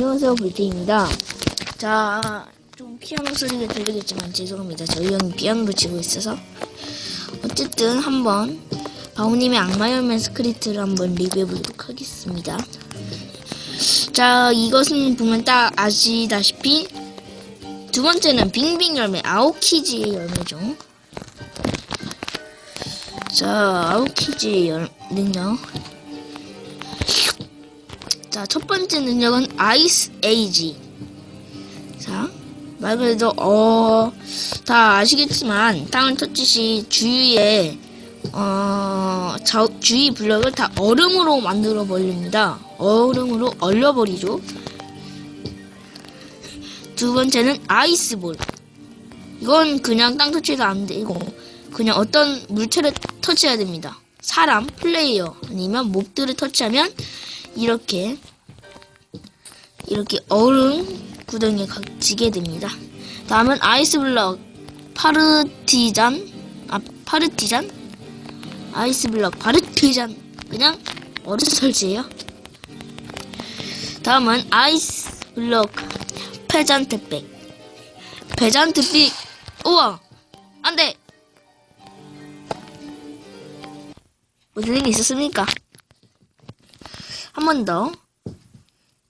안녕하세요, 불태입니다. 자, 좀 피아노 소리가 들리겠지만 죄송합니다. 저희 형이 피아노를 치고 있어서. 어쨌든 한번 바오님의 악마 열매 스크립트를 한번 리뷰해보도록 하겠습니다. 자, 이것은 보면 딱 아시다시피 두 번째는 빙빙 열매, 아오키지의 열매죠. 자, 아오키지의 열, 능력. 자, 첫 번째 능력은 아이스 에이지. 자, 말 그대로, 어, 다 아시겠지만, 땅을 터치시 주위에, 어, 자, 주위 블럭을 다 얼음으로 만들어 버립니다. 얼음으로 얼려 버리죠. 두 번째는 아이스볼. 이건 그냥 땅 터치도 안 되고, 그냥 어떤 물체를 터치해야 됩니다. 사람, 플레이어, 아니면 몹들을 터치하면, 이렇게 이렇게 얼음 구덩이에 갇히게 됩니다. 다음은 아이스블럭 파르티잔 아 파르티잔 아이스블럭 파르티잔 그냥 어른 설치예요. 다음은 아이스블럭 페잔트백 페잔트백 우와 안돼 무슨 일이 있었습니까? 한번 더.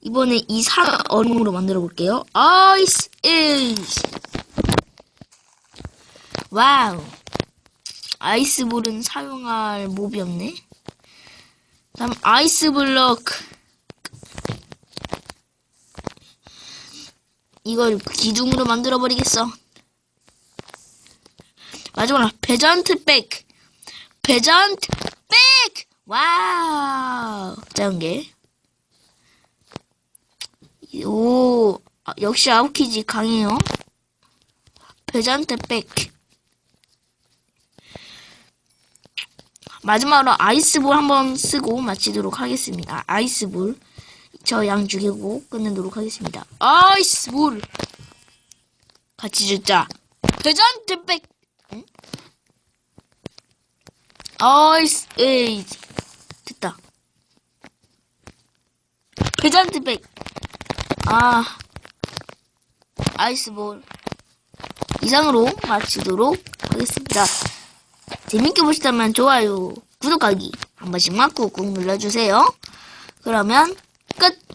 이번에 이사 얼음으로 만들어 볼게요. 아이스 에이스. 와우. 아이스볼은 사용할 몹이 없네. 다음 아이스 블럭. 이걸 기둥으로 만들어 버리겠어. 마지막으로 베전트 백. 베전트 백. 와우. 작은 게. 오, 아, 역시 아웃키지 강해요. 베잔테 백. 마지막으로 아이스볼 한번 쓰고 마치도록 하겠습니다. 아이스볼. 저 양 죽이고 끝내도록 하겠습니다. 아이스볼. 같이 죽자. 베잔테 백. 응? 아이스, 에이. 됐다. 베잔트 백. 아, 아이스볼. 이상으로 마치도록 하겠습니다. 재밌게 보시다면 좋아요, 구독하기 한 번씩 막 꾹꾹 눌러주세요. 그러면 끝!